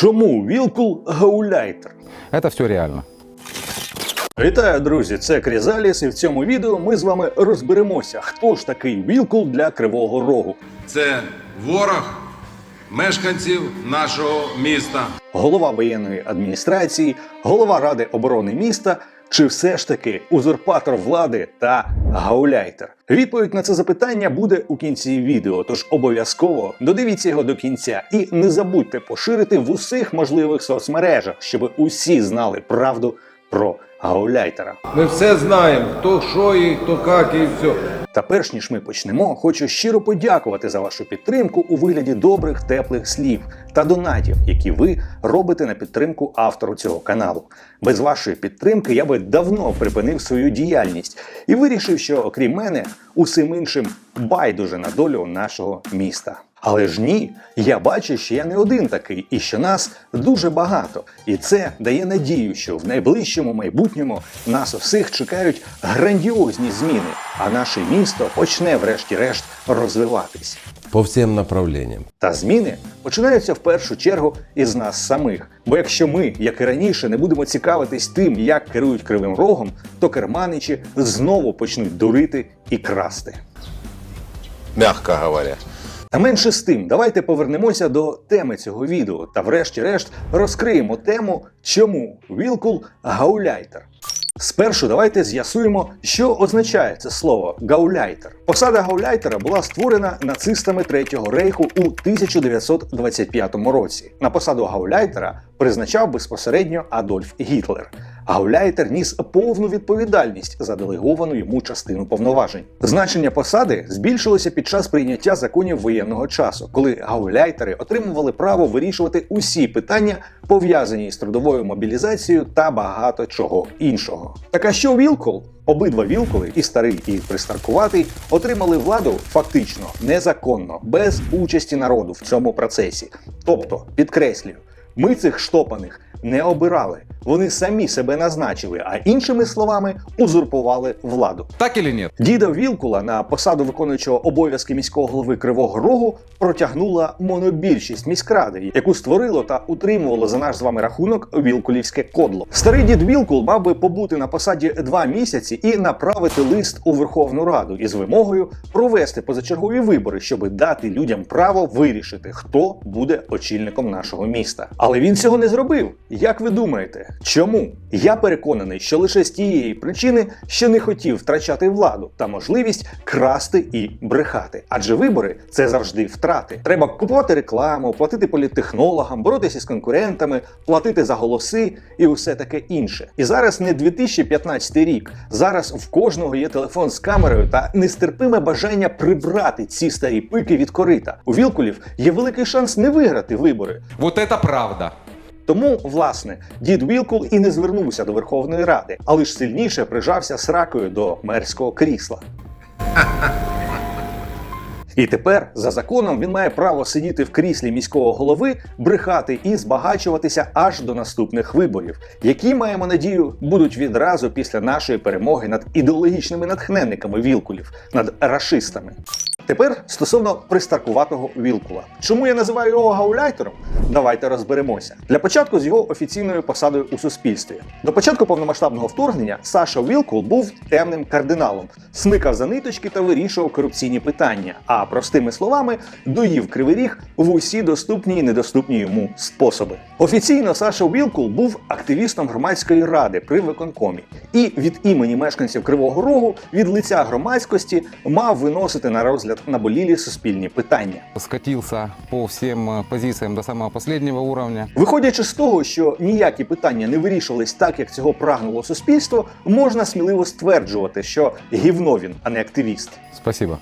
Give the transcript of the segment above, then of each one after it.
Чому Вілкул гауляйтер? Это все реально. Вітаю, друзі! Це Крізаліс, і в цьому відео ми з вами розберемося, хто ж такий Вілкул для Кривого Рогу. Це ворог мешканців нашого міста. Голова воєнної адміністрації, голова ради оборони міста. Чи все ж таки узурпатор влади та гауляйтер? Відповідь на це запитання буде у кінці відео, тож обов'язково додивіться його до кінця і не забудьте поширити в усіх можливих соцмережах, щоб усі знали правду про гауляйтера. Ми все знаємо, хто що і хто як, і все. Та перш ніж ми почнемо, хочу щиро подякувати за вашу підтримку у вигляді добрих теплих слів та донатів, які ви робите на підтримку автору цього каналу. Без вашої підтримки я би давно припинив свою діяльність і вирішив, що окрім мене, усім іншим байдуже на долю нашого міста. Але ж ні, я бачу, що я не один такий, і що нас дуже багато. І це дає надію, що в найближчому майбутньому нас всіх чекають грандіозні зміни, а наше місто почне, врешті-решт, розвиватись. по всем направлениям. Та зміни починаються в першу чергу із нас самих. Бо якщо ми, як і раніше, не будемо цікавитись тим, як керують кривим рогом, то керманичі знову почнуть дурити і красти. Мягко говоря. Та менше з тим, давайте повернемося до теми цього відео та, врешті-решт, розкриємо тему, чому Вілкул гауляйтер. Спершу давайте з'ясуємо, що означає це слово гауляйтер. Посада гауляйтера була створена нацистами Третього рейху у 1925 році. На посаду гауляйтера призначав безпосередньо Адольф Гітлер. Гауляйтер ніс повну відповідальність за делеговану йому частину повноважень. Значення посади збільшилося під час прийняття законів воєнного часу, коли гауляйтери отримували право вирішувати усі питання, пов'язані з трудовою мобілізацією та багато чого іншого. Так а що Вілкул? Обидва вілкули, і старий, і пристаркуватий, отримали владу фактично незаконно, без участі народу в цьому процесі. Тобто, підкреслюю, ми цих штопаних не обирали. Вони самі себе назначили, а іншими словами узурпували владу. Так или нет? Діда Вілкула на посаду виконуючого обов'язки міського голови Кривого Рогу протягнула монобільшість міськради, яку створило та утримувало за наш з вами рахунок Вілкулівське кодло. Старий дід Вілкул мав би побути на посаді два місяці і направити лист у Верховну Раду із вимогою провести позачергові вибори, щоб дати людям право вирішити, хто буде очільником нашого міста. Але він цього не зробив. Як ви думаєте, чому? Я переконаний, що лише з тієї причини, що не хотів втрачати владу та можливість красти і брехати. Адже вибори це завжди втрати. Треба купувати рекламу, платити політтехнологам, боротися з конкурентами, платити за голоси і усе таке інше. І зараз не 2015 рік. Зараз в кожного є телефон з камерою та нестерпиме бажання прибрати ці старі пики від корита. У Вілкулів є великий шанс не виграти вибори. Вот это правда. Тому, власне, дід Вілкул і не звернувся до Верховної Ради, а лише сильніше прижався сракою до мерського крісла. І тепер, за законом, він має право сидіти в кріслі міського голови, брехати і збагачуватися аж до наступних виборів, які маємо надію будуть відразу після нашої перемоги над ідеологічними натхненниками Вілкулів, над рашистами. Тепер стосовно пристаркуватого Вілкула. Чому я називаю його гауляйтером? Давайте розберемося. Для початку з його офіційною посадою у суспільстві. До початку повномасштабного вторгнення Саша Вілкул був темним кардиналом, смикав за ниточки та вирішував корупційні питання. А простими словами, доїв кривий ріг в усі доступні і недоступні йому способи. Офіційно Саша Вілкул був активістом громадської ради при виконкомі і від імені мешканців Кривого Рогу від лиця громадськості мав виносити на розгляд наболілі суспільні питання. Скатился по всем э, позициям до самого последнего уровня. Виходячи з того, що ніякі питання не вирішувались так, як цього прагнуло суспільство, можна сміливо стверджувати, що гівно він, а не активіст. Спасибо.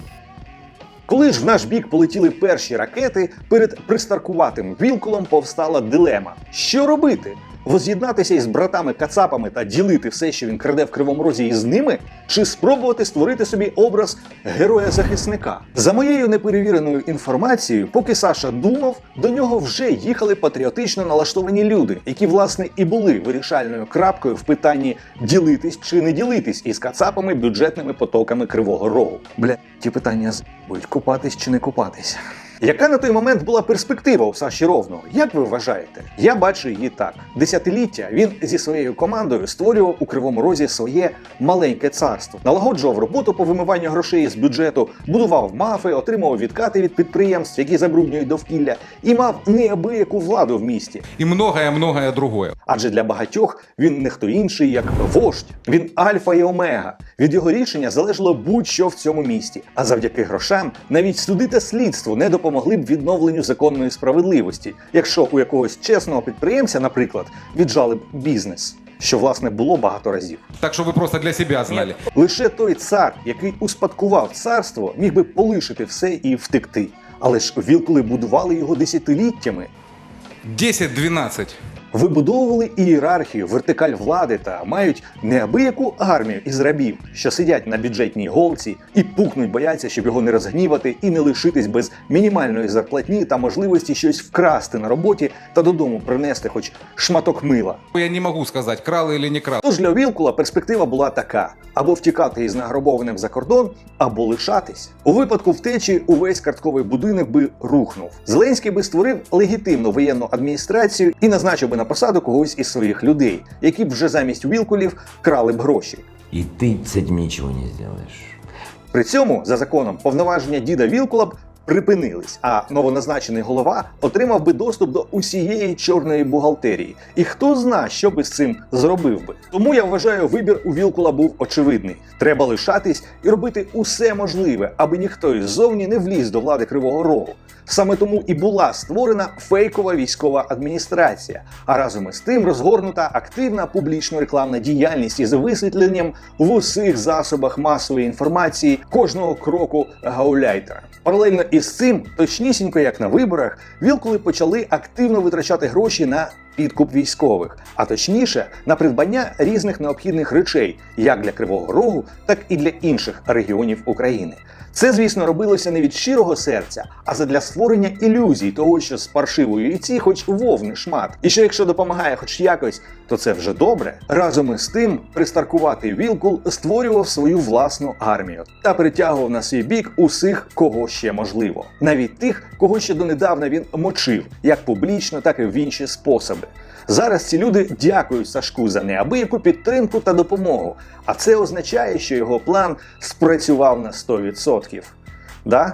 Коли ж в наш бік полетіли перші ракети, перед пристаркуватим вілкулом повстала дилема: що робити? Воз'єднатися із братами Кацапами та ділити все, що він краде в кривому розі із ними, чи спробувати створити собі образ героя-захисника? За моєю неперевіреною інформацією, поки Саша думав, до нього вже їхали патріотично налаштовані люди, які власне і були вирішальною крапкою в питанні ділитись чи не ділитись із Кацапами бюджетними потоками Кривого Рогу. Бля, ті питання з будуть купатись чи не купатись. Яка на той момент була перспектива у Саші Ровного? Як ви вважаєте? Я бачу її так: десятиліття він зі своєю командою створював у Кривому Розі своє маленьке царство, налагоджував роботу по вимиванню грошей з бюджету, будував мафи, отримував відкати від підприємств, які забруднюють довкілля, і мав неабияку владу в місті. И многое-многое другое. Адже для багатьох він не хто інший, як вождь. Він альфа і омега. Від його рішення залежало будь-що в цьому місті. А завдяки грошам навіть суди та слідство не допомогли б відновленню законної справедливості, якщо у якогось чесного підприємця, наприклад, віджали б бізнес, що власне було багато разів. Так що ви просто для себя знали. Лише той цар, який успадкував царство, міг би полишити все і втекти. Але ж вілкули будували його десятиліттями. 10-12. Вибудовували ієрархію, вертикаль влади та мають неабияку армію із рабів, що сидять на бюджетній голці і пукнуть, бояться, щоб його не розгнівати і не лишитись без мінімальної зарплатні та можливості щось вкрасти на роботі та додому принести хоч шматок мила. Я не могу сказать, крал или не крал. Тож для Вілкула перспектива була така: або втікати із награбованим за кордон, або лишатись. У випадку втечі увесь картковий будинок би рухнув. Зеленський би створив легітимну воєнну адміністрацію і назначив би на посаду когось із своїх людей, які б вже замість Вілкулів крали б гроші. І ти цим нічого не зробиш. При цьому, за законом, повноваження діда Вілкула б припинились, а новоназначений голова отримав би доступ до усієї чорної бухгалтерії. І хто зна, що би з цим зробив би. Тому я вважаю, вибір у Вілкула був очевидний. Треба лишатись і робити усе можливе, аби ніхто іззовні не вліз до влади Кривого Рогу. Саме тому і була створена фейкова військова адміністрація, а разом із тим розгорнута активна публічно-рекламна діяльність із висвітленням в усіх засобах масової інформації кожного кроку гауляйтера. Паралельно із цим, точнісінько як на виборах, вілкули почали активно витрачати гроші на підкуп військових, а точніше на придбання різних необхідних речей, як для Кривого Рогу, так і для інших регіонів України. Це, звісно, робилося не від щирого серця, а задля створення ілюзій того, що з паршивої яйці хоч вовни шмат. І що якщо допомагає хоч якось, то це вже добре. Разом із тим, пристаркуватий Вілкул створював свою власну армію та притягував на свій бік усіх, кого ще можливо, навіть тих, кого ще донедавна він мочив, як публічно, так і в інші способи. Зараз ці люди дякують Сашку за неабияку підтримку та допомогу. А це означає, що його план спрацював на 100%. Да?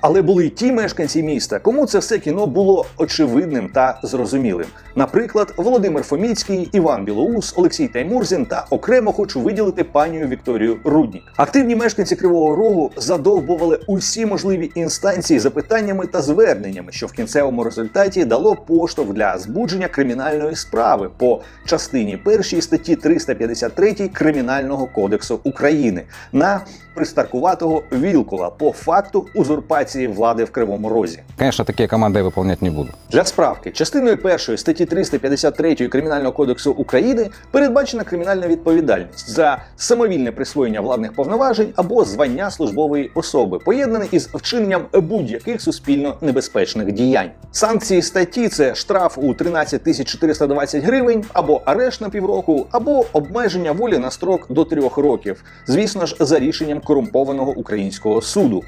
Але були й ті мешканці міста, кому це все кіно було очевидним та зрозумілим. Наприклад, Володимир Фоміцький, Іван Білоус, Олексій Таймурзін та окремо хочу виділити панію Вікторію Руднік. Активні мешканці Кривого Рогу задовбували усі можливі інстанції запитаннями та зверненнями, що в кінцевому результаті дало поштовх для збудження кримінальної справи по частині першій статті 353 Кримінального кодексу України на пристаркуватого Вілкула по факту узурпації влади в Кривому Розі. Конечно, такие команды я выполнять не буду. Для справки, частиною першої статті 353 Кримінального кодексу України передбачена кримінальна відповідальність за самовільне присвоєння владних повноважень або звання службової особи, поєднане із вчиненням будь-яких суспільно небезпечних діянь. Санкції статті це штраф у 13 тисяч 420 гривень, або арешт на півроку, або обмеження волі на строк до трьох років. Звісно ж, за рішенням корумпованого українського суду.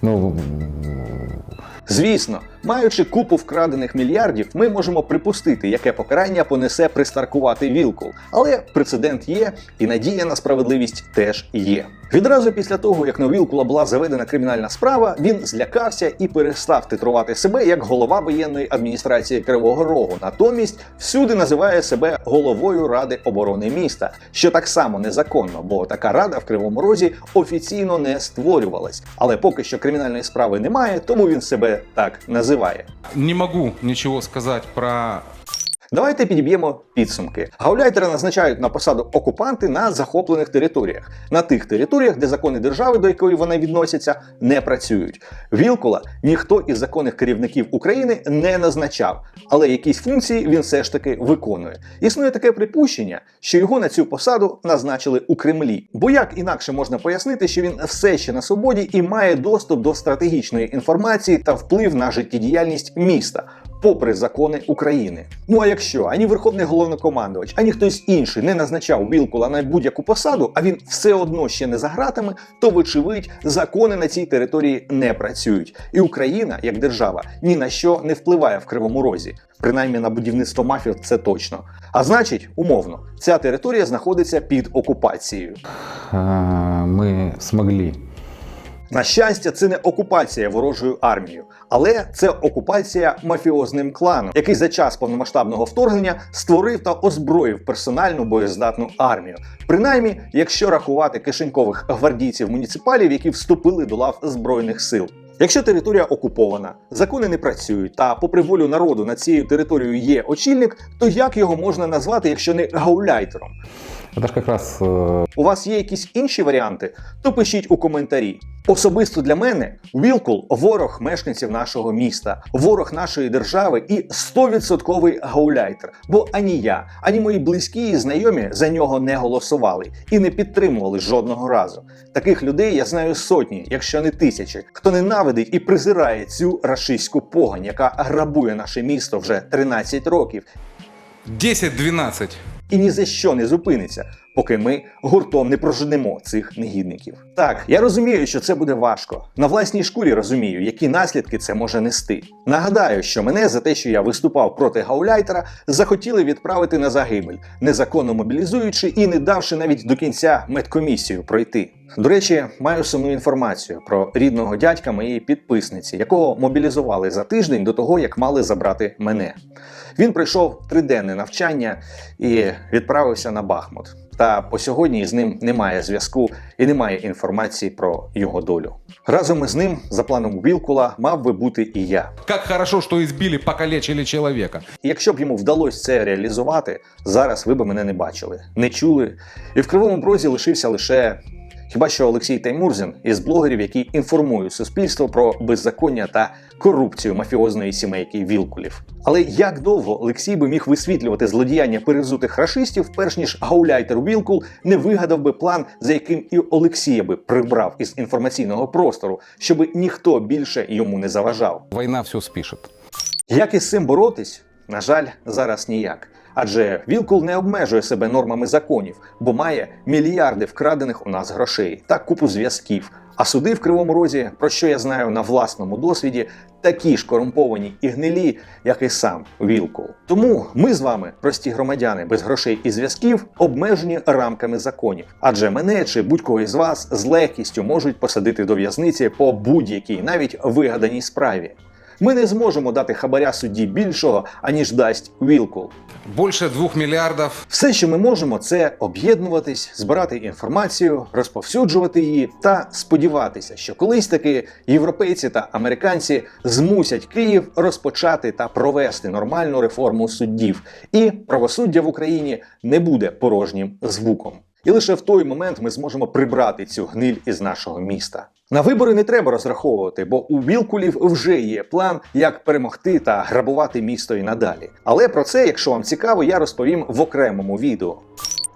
Ну, Звісно, маючи купу вкрадених мільярдів, ми можемо припустити, яке покарання понесе пристаркувати Вілкул. Але прецедент є, і надія на справедливість теж є. Відразу після того, як на Вілкула була заведена кримінальна справа, він злякався і перестав титрувати себе як голова воєнної адміністрації Кривого Рогу. Натомість всюди називає себе головою ради оборони міста, що так само незаконно, бо така рада в Кривому Розі офіційно не створювалась. Але поки що кримінальної справи немає, тому він себе так називає. не могу ничего сказать про Давайте підіб'ємо підсумки. Гауляйтера назначають на посаду окупанти на захоплених територіях, на тих територіях, де закони держави, до якої вони відносяться, не працюють. Вілкула ніхто із законних керівників України не назначав, але якісь функції він все ж таки виконує. Існує таке припущення, що його на цю посаду назначили у Кремлі. Бо як інакше можна пояснити, що він все ще на свободі і має доступ до стратегічної інформації та вплив на життєдіяльність міста. Попри закони України. Ну а якщо ані Верховний головнокомандувач, ані хтось інший не назначав Вілкула на будь-яку посаду, а він все одно ще не за гратами, то вочевидь закони на цій території не працюють. І Україна, як держава, ні на що не впливає в Кривому Розі. Принаймні на будівництво мафів це точно. А значить, умовно, ця територія знаходиться під окупацією. Мы смогли На щастя, це не окупація ворожою армією, але це окупація мафіозним кланом, який за час повномасштабного вторгнення створив та озброїв персональну боєздатну армію. Принаймні, якщо рахувати кишенькових гвардійців муніципалів, які вступили до лав збройних сил. Якщо територія окупована, закони не працюють, та попри волю народу над цією територією є очільник, то як його можна назвати, якщо не гауляйтером? Это же как раз э, У вас є якісь інші варіанти? То пишіть у коментарі. Особисто для мене Вілкул ворог мешканців нашого міста, ворог нашої держави і 100% гауляйтер. Бо ані я, ані мої близькі і знайомі за нього не голосували і не підтримували жодного разу. Таких людей я знаю сотні, якщо не тисячі, хто ненавидить і презирає цю рашистську погань, яка грабує наше місто вже 13 років 10-12. І ні за що не зупиниться, поки ми гуртом не проженемо цих негідників. Так, я розумію, що це буде важко. На власній шкурі розумію, які наслідки це може нести. Нагадаю, що мене за те, що я виступав проти гауляйтера, захотіли відправити на загибель, незаконно мобілізуючи і не давши навіть до кінця медкомісію пройти. До речі, маю сумну інформацію про рідного дядька моєї підписниці, якого мобілізували за тиждень до того, як мали забрати мене. Він пройшов триденне навчання і відправився на Бахмут. Та по сьогодні з ним немає зв'язку і немає інформації про його долю. Разом із ним, за планом Вілкула, мав би бути і я. Як хорошо, що ізбілі покалечили чоловіка. Якщо б йому вдалося це реалізувати, зараз ви б мене не бачили, не чули. І в кривому брозі лишився лише хіба що Олексій Таймурзін із блогерів, які інформують суспільство про беззаконня та корупцію мафіозної сімейки Вілкулів. Але як довго Олексій би міг висвітлювати злодіяння перезутих рашистів, перш ніж гауляйтер Вілкул не вигадав би план, за яким і Олексія би прибрав із інформаційного простору, щоби ніхто більше йому не заважав. война все спишет. Як із цим боротись? На жаль, зараз ніяк. Адже Вілкул не обмежує себе нормами законів, бо має мільярди вкрадених у нас грошей та купу зв'язків. А суди в Кривому Розі, про що я знаю на власному досвіді, такі ж корумповані і гнилі, як і сам Вілкул. Тому ми з вами, прості громадяни без грошей і зв'язків, обмежені рамками законів. Адже мене чи будь-кого із вас з легкістю можуть посадити до в'язниці по будь-якій, навіть вигаданій справі. Ми не зможемо дати хабаря судді більшого, аніж дасть Вілкул. Больше двух миллиардов. Все, що ми можемо, це об'єднуватись, збирати інформацію, розповсюджувати її та сподіватися, що колись таки європейці та американці змусять Київ розпочати та провести нормальну реформу суддів, і правосуддя в Україні не буде порожнім звуком. І лише в той момент ми зможемо прибрати цю гниль із нашого міста. На вибори не треба розраховувати, бо у Вілкулів вже є план, як перемогти та грабувати місто і надалі. Але про це, якщо вам цікаво, я розповім в окремому відео.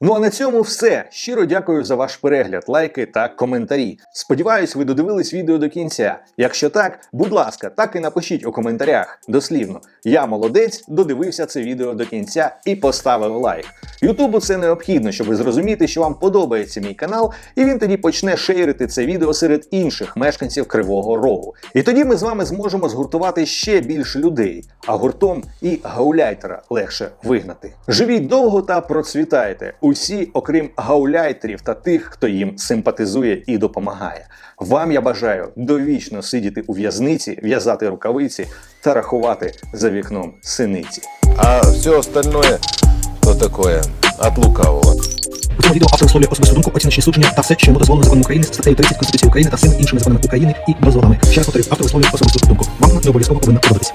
Ну а на цьому все. Щиро дякую за ваш перегляд, лайки та коментарі. Сподіваюсь, ви додивились відео до кінця. Якщо так, будь ласка, так і напишіть у коментарях. Дослівно, я молодець, додивився це відео до кінця і поставив лайк. Ютубу це необхідно, щоб зрозуміти, що вам подобається мій канал, і він тоді почне шейрити це відео серед інших мешканців Кривого Рогу. І тоді ми з вами зможемо згуртувати ще більше людей, а гуртом і гауляйтера легше вигнати. Живіть довго та процвітайте. Усі, окрім гауляйтерів та тих, хто їм симпатизує і допомагає. Вам я бажаю довічно сидіти у в'язниці, в'язати рукавиці та рахувати за вікном синиці. А все остальное, то такое, от лукавого. У цьому відео автор висловлює особисту думку, оціночні судження та все, що йому дозволено законом України, статтею 30 Конституції України та всіми іншими законами України і дозволами. Ще раз повторюю, автор висловлює особисту думку. Вам не обов'язково повинна подобатися.